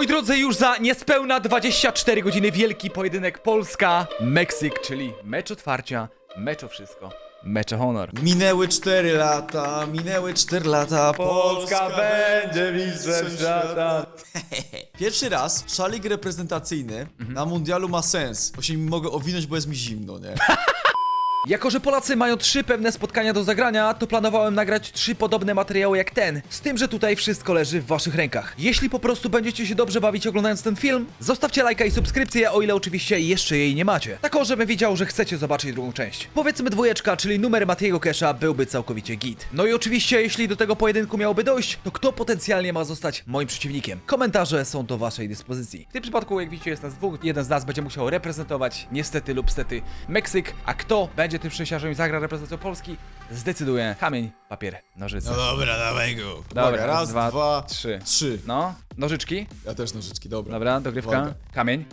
Moi drodzy, już za niespełna 24 godziny wielki pojedynek Polska-Meksyk, czyli mecz otwarcia, mecz o wszystko, mecz o honor. Minęły 4 lata, minęły 4 lata, Pierwszy raz szalik reprezentacyjny na mundialu ma sens, bo się mi mogę owinąć, bo jest mi zimno, nie? Jako, że Polacy mają trzy pewne spotkania do zagrania, to planowałem nagrać trzy podobne materiały jak ten. Z tym, że tutaj wszystko leży w waszych rękach. Jeśli po prostu będziecie się dobrze bawić oglądając ten film, zostawcie lajka i subskrypcję, o ile oczywiście jeszcze jej nie macie. Tak o, żebym wiedział, że chcecie zobaczyć drugą część. Powiedzmy dwójeczka, czyli numer Matiego Kesha byłby całkowicie git. No i oczywiście, jeśli do tego pojedynku miałoby dojść, to kto potencjalnie ma zostać moim przeciwnikiem? Komentarze są do waszej dyspozycji. W tym przypadku, jak widzicie, jest nas dwóch. Jeden z nas będzie musiał reprezentować, niestety lub stety, Meksyk, a kto będzie tym szczęściarzem i zagra reprezentacją Polski, zdecyduje kamień, papier, nożyce. No dobra, dawaj go. Dobra, Uwaga, raz, dwa, dwa, trzy. trzy. No, nożyczki, Ja też nożyczki, dobra. dobra, dogrywka, Uwaga. kamień.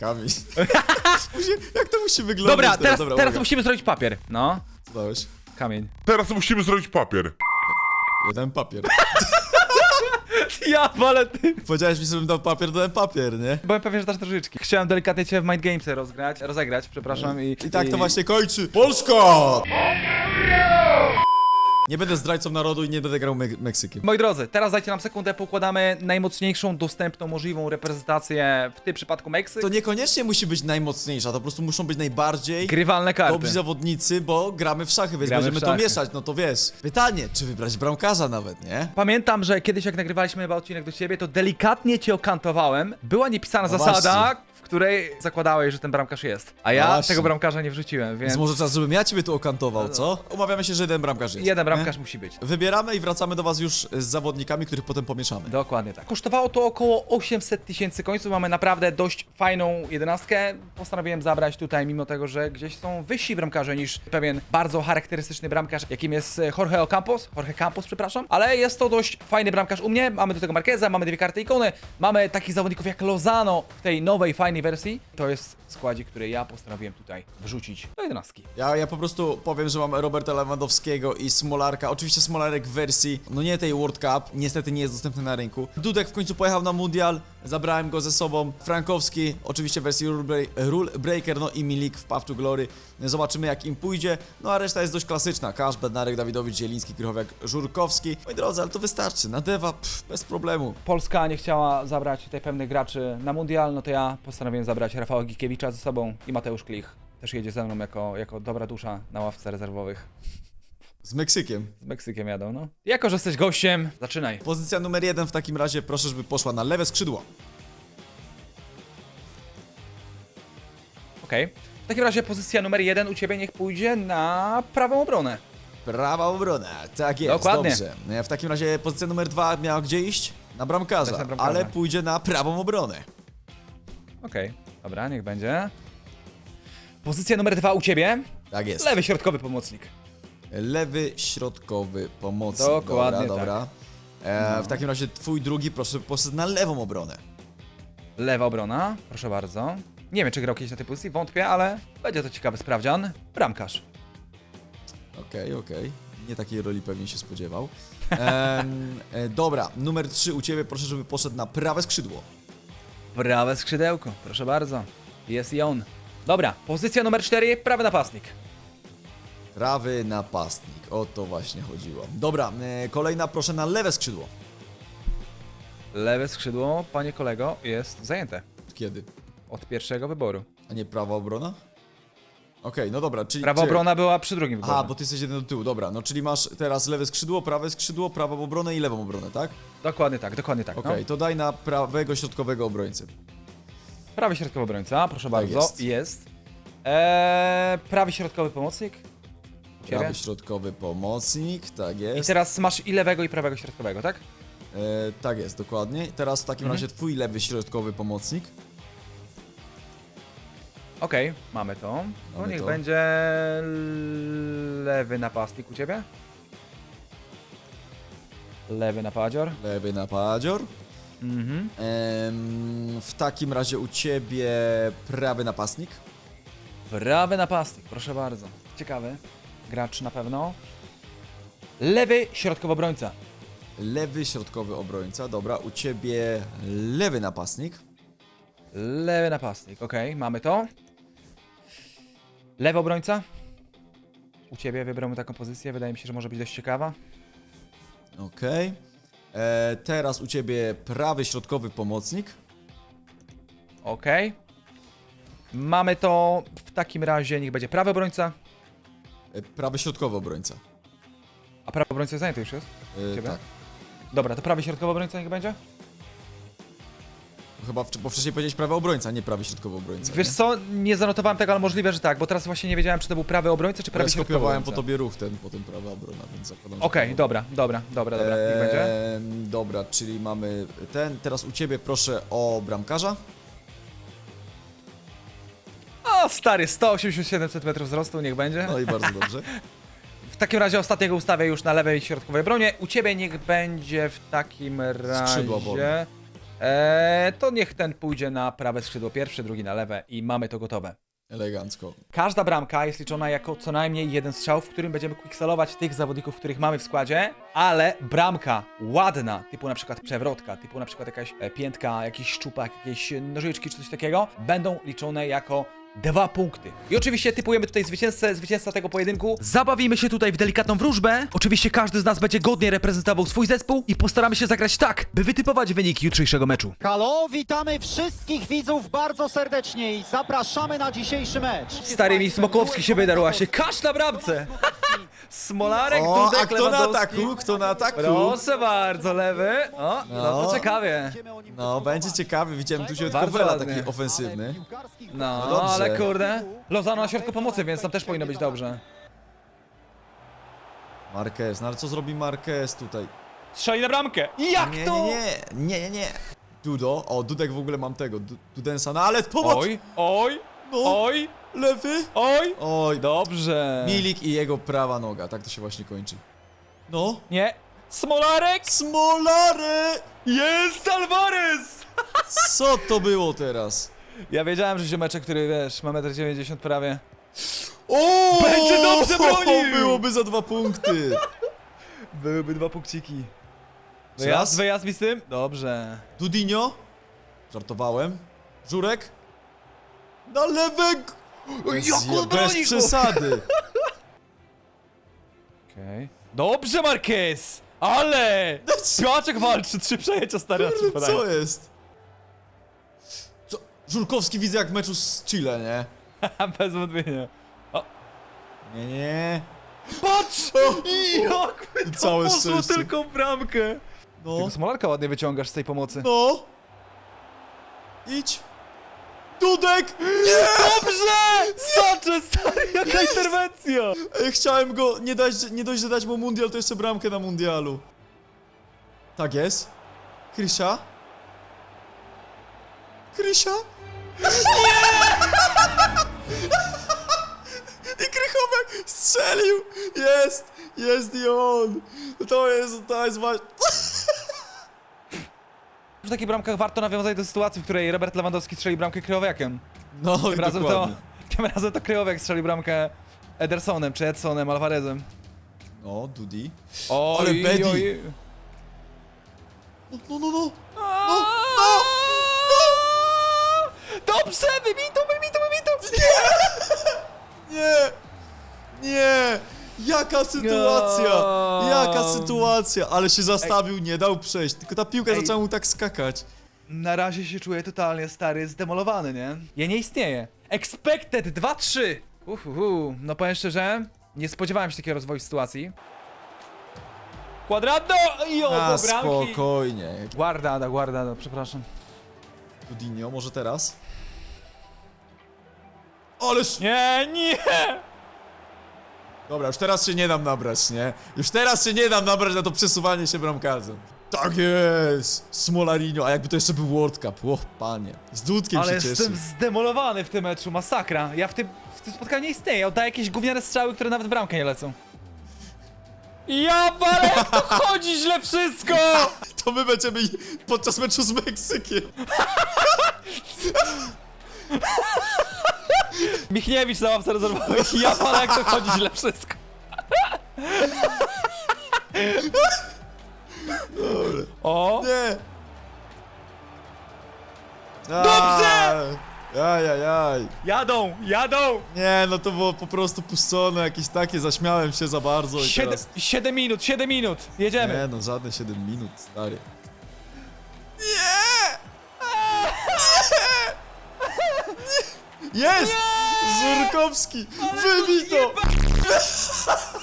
Kamień. Musi- Jak to musi wyglądać Dobra, teraz, Dobra, teraz uwaga. musimy zrobić papier. No, Co dałeś? kamień. Teraz musimy zrobić papier. Jeden papier. Ja walę ty. Powiedziałeś mi, żebym dał papier, dałem papier, nie? Byłem pewien, że dasz nożyczki. Chciałem delikatnie cię w Mind Gamesy rozgrać, rozegrać, przepraszam i... I tak to właśnie kończy. Polska! Nie będę zdrajcą narodu i nie będę grał Me Meksykiem. Moi drodzy, teraz dajcie nam sekundę, pokładamy najmocniejszą dostępną możliwą reprezentację, w tym przypadku Meksyk. To niekoniecznie musi być najmocniejsza, to po prostu muszą być najbardziej Grywalne karty. dobrzy zawodnicy, bo gramy w szachy, więc Gramy będziemy to szachy. mieszać, no to wiesz. Pytanie, czy wybrać bramkarza nawet, nie? Pamiętam, że kiedyś jak nagrywaliśmy chyba odcinek do ciebie, to delikatnie cię okantowałem. Była niepisana No zasada, właśnie. Której zakładałeś, że ten bramkarz jest. A ja właśnie. tego bramkarza nie wrzuciłem, więc Więc może czas, żebym ja ciebie tu okantował, co? Umawiamy się, że jeden bramkarz jest. jeden bramkarz musi być. Wybieramy i wracamy do was już z zawodnikami, których potem pomieszamy. Dokładnie tak. Kosztowało to około 800 tysięcy końców. Mamy naprawdę dość fajną jedenastkę. Postanowiłem zabrać tutaj, mimo tego, że gdzieś są wyżsi bramkarze niż pewien bardzo charakterystyczny bramkarz, jakim jest e, Jorge Ocampos. Jorge Campos, przepraszam. Ale jest to dość fajny bramkarz u mnie. Mamy do tego Marqueza, mamy dwie karty ikony. Mamy takich zawodników jak Lozano w tej nowej, fajnej wersji. To jest składzik, który ja postanowiłem tutaj wrzucić do jedenastki. Ja, ja po prostu powiem, że mam Roberta Lewandowskiego i Smolarka. Oczywiście Smolarek w wersji, no nie tej World Cup, niestety nie jest dostępny na rynku. Dudek w końcu pojechał na mundial, zabrałem go ze sobą. Frankowski, oczywiście w wersji Rule, Break, Rule Breaker, no i Milik w Path to Glory. Zobaczymy jak im pójdzie. No a reszta jest dość klasyczna. Kasz, Bednarek, Dawidowicz, Zieliński, Krychowiak, Żurkowski. Moi drodzy, ale to wystarczy. Na dewa, pff, bez problemu. Polska nie chciała zabrać tutaj pewnych graczy na mundial, no to ja postanowiłem zabrać Rafała Gikiewicza ze sobą i Mateusz Klich. Też jedzie ze mną jako, jako dobra dusza na ławce rezerwowych. Z Meksykiem. Z Meksykiem jadą, no. Jako, że jesteś gościem, zaczynaj. Pozycja numer jeden w takim razie proszę, żeby poszła na lewe skrzydło. Okej. W takim razie pozycja numer jeden u ciebie niech pójdzie na prawą obronę. Prawa obrona, tak jest, Dokładnie. dobrze. E, W takim razie pozycja numer dwa miała gdzie iść? Na bramkarza, Tak, na bramkarza. ale pójdzie na prawą obronę. Okej, dobra, niech będzie. Pozycja numer dwa u ciebie. Tak jest. Lewy środkowy pomocnik. Lewy środkowy pomocnik. Dokładnie dobra, dobra. E, W takim razie twój drugi proszę poszedł na lewą obronę. Lewa obrona, proszę bardzo. Nie wiem, czy grał kiedyś na tej pozycji, wątpię, ale będzie to ciekawy sprawdzian. Bramkarz. Okej, okej. Nie takiej roli pewnie się spodziewał. Em, e, dobra, numer trzy u ciebie proszę, żeby poszedł na prawe skrzydło. Prawe skrzydełko, proszę bardzo. Jest i on. Dobra, pozycja numer 4, prawy napastnik. Prawy napastnik, o to właśnie chodziło. Dobra, e, kolejna proszę na lewe skrzydło. Lewe skrzydło, panie kolego, jest zajęte. Kiedy? Od pierwszego wyboru. A nie prawa obrona? Okej, no dobra, czyli... Prawa czyli- obrona była przy drugim wyborze. Aha, bo ty jesteś jeden do tyłu, dobra. No czyli masz teraz lewe skrzydło, prawe skrzydło, prawą obronę i lewą obronę, tak? Dokładnie tak, dokładnie tak. Okej, No. to daj na prawego środkowego obrońcę. Prawy środkowy obrońca, proszę bardzo. jest. Jest. Eee, prawy środkowy pomocnik. Ciebie. Prawy środkowy pomocnik, tak I jest. teraz masz i lewego, i prawego środkowego, tak? E, tak jest, dokładnie. Teraz w takim Mhm. razie twój lewy środkowy pomocnik. Okej, mamy to. No Mamy niech to. będzie lewy napastnik u ciebie. Lewy napadzior. Lewy napadzior. Mhm. Em, w takim razie u ciebie prawy napastnik. Prawy napastnik, proszę bardzo. Ciekawy. Gracz na pewno. Lewy środkowy obrońca. Lewy środkowy obrońca, dobra, u ciebie lewy napastnik. Lewy napastnik, okej, mamy to. Lewy obrońca. U ciebie wybrałem taką pozycję, wydaje mi się, że może być dość ciekawa. Okej. E, Teraz u ciebie prawy środkowy pomocnik. Okej. Mamy to w takim razie, niech będzie prawy obrońca. Prawy środkowy obrońca. A prawy obrońca zajęty już jest? E, Ciebie? tak. Dobra, to prawy środkowy obrońca niech będzie? Chyba, w, bo wcześniej powiedziałeś prawy obrońca, nie prawy środkowy obrońca. Wiesz nie? co, nie zanotowałem tego, ale możliwe, że tak, bo teraz właśnie nie wiedziałem, czy to był prawy obrońca, czy Bo Ja prawy środkowy skopiowałem po obrońca. tobie ruch ten, potem prawa obrona, więc zakładam, że Okej, prawa dobra, dobra, dobra, dobra, niech będzie. Eee, Dobra, czyli mamy ten. Teraz u ciebie proszę o bramkarza. Stary, 187 cm wzrostu, niech będzie. No i bardzo dobrze. W takim razie ostatniego ustawię już na lewej środkowej bronie. U ciebie niech będzie w takim Skrzydło wolne. razie. Eee, to niech ten pójdzie na prawe skrzydło pierwszy, drugi na lewe i mamy to gotowe. Elegancko. Każda bramka jest liczona jako co najmniej jeden strzał, w którym będziemy quicksallować tych zawodników, których mamy w składzie, ale bramka ładna, typu na przykład przewrotka, typu na przykład jakaś e, piętka, jakiś szczupak, jakieś nożyczki czy coś takiego, będą liczone jako dwa punkty. I oczywiście typujemy tutaj zwycięzcę, zwycięzca tego pojedynku. Zabawimy się tutaj w delikatną wróżbę. Oczywiście każdy z nas będzie godnie reprezentował swój zespół i postaramy się zagrać tak, by wytypować wynik jutrzejszego meczu. Halo, witamy wszystkich widzów bardzo serdecznie i zapraszamy na dzisiejszy mecz. Stary mi Smokowski się wydarła się. Kasz na bramce! Smolarek, O, Dudek, a kto na Lewandowski. ataku? Kto na ataku? Proszę bardzo, lewy. O, no, to No. ciekawie. No, będzie ciekawy. Widziałem tu się Bardzo Kowela taki ofensywny. No, No dobrze. ale kurde. Lozano na środku pomocy, więc tam też powinno być dobrze. Marquez, no ale co zrobi Marquez tutaj? Strzeli na bramkę. Jak Nie, to? nie, nie, nie, nie, nie. Dudo, o, Dudek w ogóle mam tego, Du- Dudensa, no ale pomoc! Oj, oj, No, oj, lewy! oj. Oj, Dobrze. Milik i jego prawa noga, tak to się właśnie kończy. No, Nie. Smolarek. Smolary! Jest Alvarez. Co to było teraz? Ja wiedziałem, że ziomeczek, który wiesz, ma 1,90 m prawie. O! Będzie dobrze bronił! Byłoby za dwa punkty. Byłyby dwa punkciki. Wyjazd, wyjazd mi z tym? Dobrze. Dudinio? Żartowałem. Żurek? Na! Bez, jak on bez go! przesady. Okej. Dobrze, Marquez! Ale! Piłaczek walczy, trzy przejęcia stary na trzy Kurde, podania. Co jest? Żurkowski widzę jak w meczu z Chile, nie? Bez wątpienia. Nie, nie. Patrz! Jak my to Całe poszło szczęście. tylko w bramkę! No, Tylko smolarka ładnie wyciągasz z tej pomocy. no. Idź. Dudek! Nie! Dobrze! Sanchez, stary, jaka interwencja! Ej, Chciałem go, nie, dać, nie dość, że dać mu mundial, to jeszcze bramkę na mundialu. Tak jest. Krysia? Krysia? Nie! I Krychowiak strzelił! Jest! Jest i on! To jest, to jest właśnie... W takich bramkach warto nawiązać do sytuacji, w której Robert Lewandowski strzeli bramkę kryjowiakiem. No, Tym razem to, dokładnie. tym razem to kryjowiak strzeli bramkę Edersonem, czy Edsonem, Alvarezem. No, Dudi. Oj, Ale Bedi. oj. No, no, no. No, Dobrze, wybito, wybito! Nie! Nie! Jaka sytuacja! Jaka sytuacja! Ale się zastawił, nie dał przejść. Tylko ta piłka Ej. zaczęła mu tak skakać. Na razie się czuję totalnie stary, zdemolowany, nie? Ja nie istnieję. Expected 2-3! Uhuhu, no powiem szczerze, nie spodziewałem się takiego rozwoju sytuacji. Quadrado! I A, obo bramki! spokojnie. Guardado, guardado, przepraszam. Dudinio, może teraz? Ależ... Nie, nie! Dobra, już teraz się nie dam nabrać, nie? Już teraz się nie dam nabrać na to przesuwanie się bramkarzem. Tak jest! Smolarinho, a jakby to jeszcze był World Cup. O, panie. Z Dudkiem Ale się cieszy. jestem zdemolowany w tym meczu, masakra. Ja w tym, w tym spotkaniu nie istnieję, oddaję jakieś gówniane strzały, które nawet w bramkę nie lecą. Ja jak to chodzi źle wszystko! To my będziemy podczas meczu z Meksykiem. Michniewicz na ławce rezerwowej, ja walę, jak to chodzi źle wszystko. O! Nie! Dobrze! Ajajaj. Jadą, jadą! Nie, no to było po prostu puszczone, jakieś takie, zaśmiałem się za bardzo i 7, teraz... 7 minut, 7 minut! Jedziemy! Nie no, żadne 7 minut, stary. Jest! Żurkowski! Wybij to!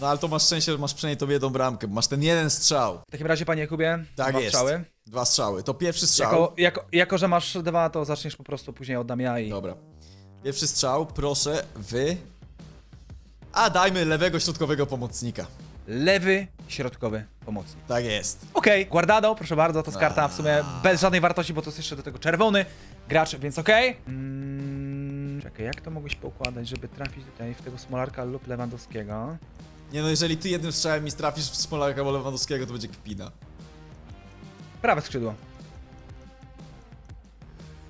No ale to masz szczęście, że masz przynajmniej tą jedną bramkę, bo masz ten jeden strzał. W takim razie, panie Jakubie, Tak dwa jest. strzały. Dwa strzały. To pierwszy strzał. Jako, jako, jako, że masz dwa, to zaczniesz po prostu później oddam ja i... Dobra. Pierwszy strzał, proszę, wy... A dajmy lewego środkowego pomocnika. Lewy, środkowy pomocnik. Tak jest. Okej, Guardado, proszę bardzo, to jest karta w sumie bez żadnej wartości, bo to jest jeszcze do tego czerwony gracz, więc okej. Mm, jak to mogłeś poukładać, żeby trafić tutaj w tego Smolarka lub Lewandowskiego? Nie no, jeżeli ty jednym strzałem mi trafisz w Smolarka albo Lewandowskiego, to będzie kpina. Prawe skrzydło.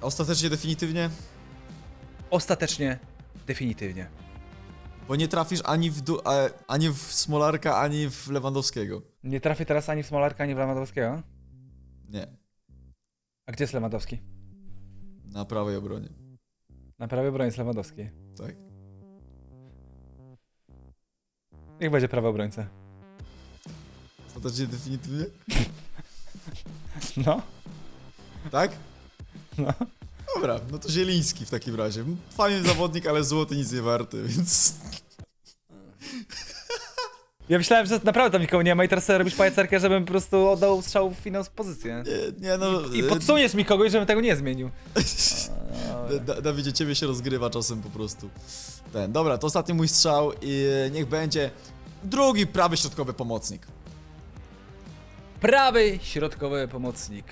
Ostatecznie, definitywnie? Ostatecznie, definitywnie. Bo nie trafisz ani w, du- a, ani w Smolarka, ani w Lewandowskiego. Nie trafię teraz ani w Smolarka, ani w Lewandowskiego. Nie. A gdzie jest Lewandowski? Na prawej obronie. Na prawej obronie jest Lewandowski. Tak. Niech będzie prawy obrońca. Ostatecznie, definitywnie? No. Tak? No. Dobra, no to Zieliński w takim razie. Fajny zawodnik, ale złoty nic nie warty, więc... Ja myślałem, że naprawdę tam nikogo nie ma i teraz sobie robisz pajacerkę, żebym po prostu oddał strzał w inną pozycję. Nie, nie no... I podsuniesz mi kogoś, żebym tego nie zmienił. Da, Dawidzie, ciebie się rozgrywa czasem po prostu. Ten, dobra, to ostatni mój strzał i niech będzie drugi prawy środkowy pomocnik. Prawy środkowy pomocnik.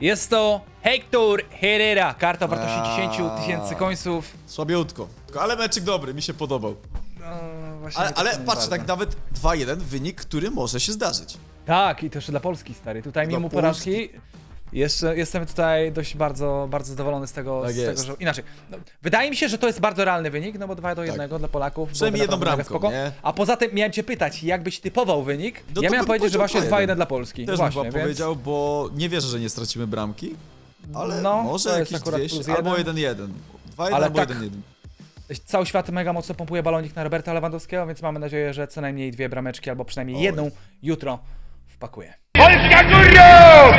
Jest to Hector Herrera. Karta wartości Aaa. 10 tysięcy końców. Słabiutko. Ale meczyk dobry, mi się podobał. No, właśnie Ale, ale patrz, tak nawet 2-1 wynik, który może się zdarzyć. Tak, i to jeszcze dla Polski, stary. Tutaj mimo porażki jeszcze jestem tutaj dość bardzo, bardzo zadowolony z tego, Tak z jest. tego że... Inaczej, no, wydaje mi się, że to jest bardzo realny wynik, no bo 2 do 1 dla Polaków. Tak. Przynajmniej jedną naprawdę mega bramką, nie? A poza tym miałem cię pytać, jak byś typował wynik? No ja to miałem bym powiedzieć, że powiedział właśnie 2-1. 2-1 dla Polski. Też właśnie, bym chyba więc... powiedział, bo nie wierzę, że nie stracimy bramki. Ale No, może to jest jakieś akurat 200, plus albo jeden. 1-1. 2-1 Ale albo tak. 1-1. Cały świat mega mocno pompuje balonik na Roberta Lewandowskiego, więc mamy nadzieję, że co najmniej dwie brameczki, albo przynajmniej Oj. jedną jutro wpakuje. Polska Gório!